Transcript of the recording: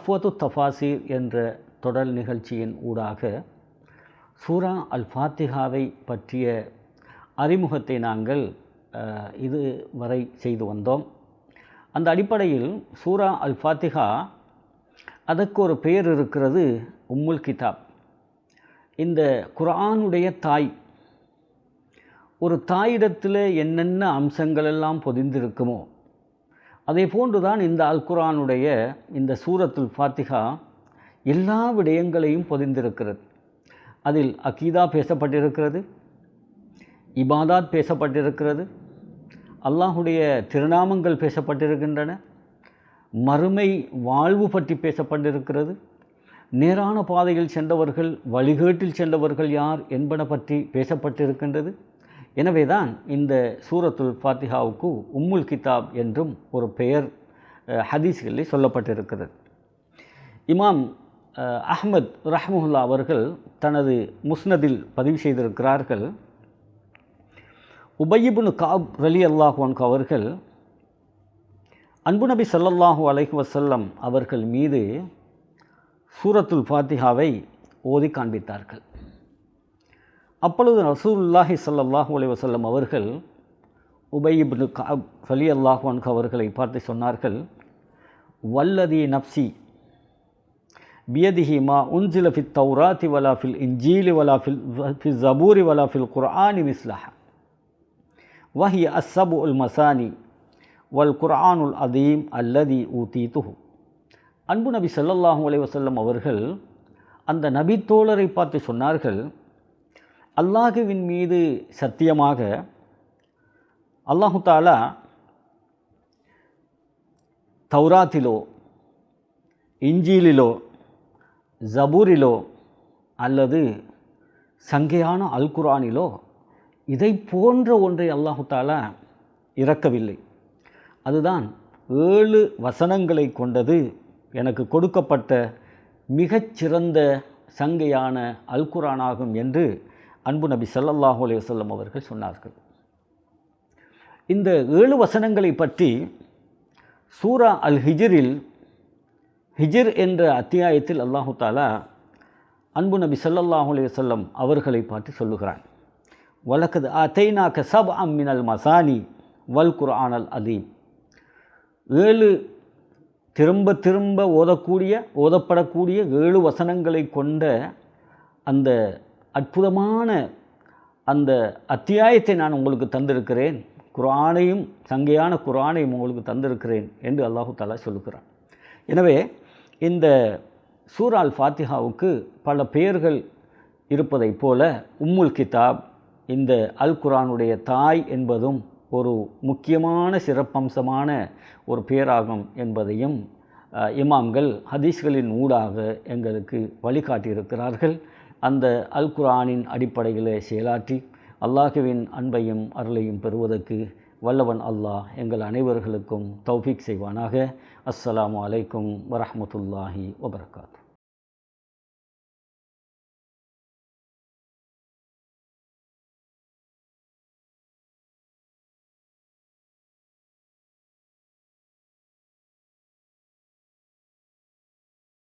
அஃபோது தஃபாசீர் என்ற தொடர் நிகழ்ச்சியின் ஊடாக சூரா அல் ஃபாத்திஹாவை பற்றிய அறிமுகத்தை நாங்கள் இது வரை செய்து வந்தோம். அந்த அடிப்படையில் சூரா அல் ஃபாத்திஹா அதற்கு ஒரு பெயர் இருக்கிறது உம்முல் கிதாப். இந்த குரானுடைய தாய் ஒரு தாயிடத்தில் என்னென்ன அம்சங்கள் எல்லாம் பொதிந்திருக்குமோ அதே போன்றுதான் இந்த அல் குரானுடைய இந்த சூரத்துல் ஃபாத்திஹா எல்லா விடயங்களையும் பொதிந்திருக்கிறது. அதில் அகீதா பேசப்பட்டிருக்கிறது இபாதாத் பேசப்பட்டிருக்கிறது அல்லாஹுடைய திருநாமங்கள் பேசப்பட்டிருக்கின்றன மறுமை வாழ்வு பற்றி பேசப்பட்டிருக்கிறது நேரான பாதையில் சென்றவர்கள் வழிகேட்டில் சென்றவர்கள் யார் என்பன பற்றி பேசப்பட்டிருக்கின்றது. எனவே தான் இந்த சூரத்துல் ஃபாத்திஹாவுக்கு உம்முல் கிதாப் என்றும் ஒரு பெயர் ஹதீஸ்களில் சொல்லப்பட்டிருக்கிறது. இமாம் அஹமத் அஹ்மத் ரஹ்முல்லா அவர்கள் தனது முஸ்னதில் பதிவு செய்திருக்கிறார்கள். உபயிபுனு காப் ரலி அல்லாஹான்கு அவர்கள் அன்பு நபி ஸல்லல்லாஹு அலைஹி வஸல்லம் அவர்கள் மீது சூரத்துல் ஃபாத்திஹாவை ஓதி காண்பித்தார்கள். அப்பொழுது ரசூல்லாஹி ஸல்லல்லாஹு அலைஹி அவர்கள் உபயிப்னு காப் ரலி அல்லாஹு அவர்களை பார்த்து சொன்னார்கள் வல்லதி நப்சி பியதிஹி மா உன்சில ஃபித் தௌராத்தி வலா ஃபில் இன்ஜீலி வலா ஃபில் ஃபி ஜபூரி வலா ஃபில் குர்ஆனி மிஸ்லஹா வஹி அஸ்ஸபு உல் மசானி வல் குர்ஆனுல் அதீம் அல்லதி ஊதீதுஹு. அன்பு நபி ஸல்லல்லாஹு அலைஹி வஸல்லம் அவர்கள் அந்த நபி தோழரை பார்த்து சொன்னார்கள் அல்லாஹுவின் மீது சத்தியமாக அல்லாஹு தாலா தௌராத்திலோ இஞ்சீலிலோ ஜபூரிலோ அல்லது சங்கையான அல் குர்ஆனிலோ இதை போன்ற ஒன்றை அல்லாஹு தாலா இறக்கவில்லை. அதுதான் ஏழு வசனங்களை கொண்டது எனக்கு கொடுக்கப்பட்ட மிகச்சிறந்த சங்கையான அல்குரானாகும் என்று அன்பு நபி ஸல்லல்லாஹு அலைஹி வஸல்லம் அவர்கள் சொன்னார்கள். இந்த ஏழு வசனங்களை பற்றி சூரா அல் ஹிஜிரில் ஹிஜிர் என்ற அத்தியாயத்தில் அல்லாஹு தாலா அன்பு நபி ஸல்லல்லாஹு அலைஹி வஸல்லம் அவர்களை பார்த்து சொல்லுகிறான். வழக்கது அத்தைனா கசப் அம்மினல் மசானி வல் குர்ஆனல் அதீம். ஏழு திரும்ப திரும்ப ஓதக்கூடிய ஓதப்படக்கூடிய ஏழு வசனங்களை கொண்ட அந்த அற்புதமான அந்த அத்தியாயத்தை நான் உங்களுக்கு தந்திருக்கிறேன். குரானையும் சங்கையான குரானையும் உங்களுக்கு தந்திருக்கிறேன் என்று அல்லாஹு தாலா சொல்லுகிறான். எனவே இந்த சூரால் ஃபாத்திஹாவுக்கு பல பெயர்கள் இருப்பதைப் போல உம்முல் கிதாப் இந்த அல் குரானுடைய தாய் என்பதும் ஒரு முக்கியமான சிறப்பம்சமான ஒரு பெயராகும் என்பதையும் இமாம்கள் ஹதீஸ்களின் ஊடாக எங்களுக்கு வழிகாட்டியிருக்கிறார்கள். அந்த அல் குர்ஆனின் அடிப்படையில் செயலாற்றி அல்லாஹுவின் அன்பையும் அருளையும் பெறுவதற்கு வல்லவன் அல்லாஹ் எங்கள் அனைவர்களுக்கும் தௌஃபீக் செய்வானாக. அஸ்ஸலாமு அலைக்கும் வரஹ்மத்துல்லாஹி வபர்காத்து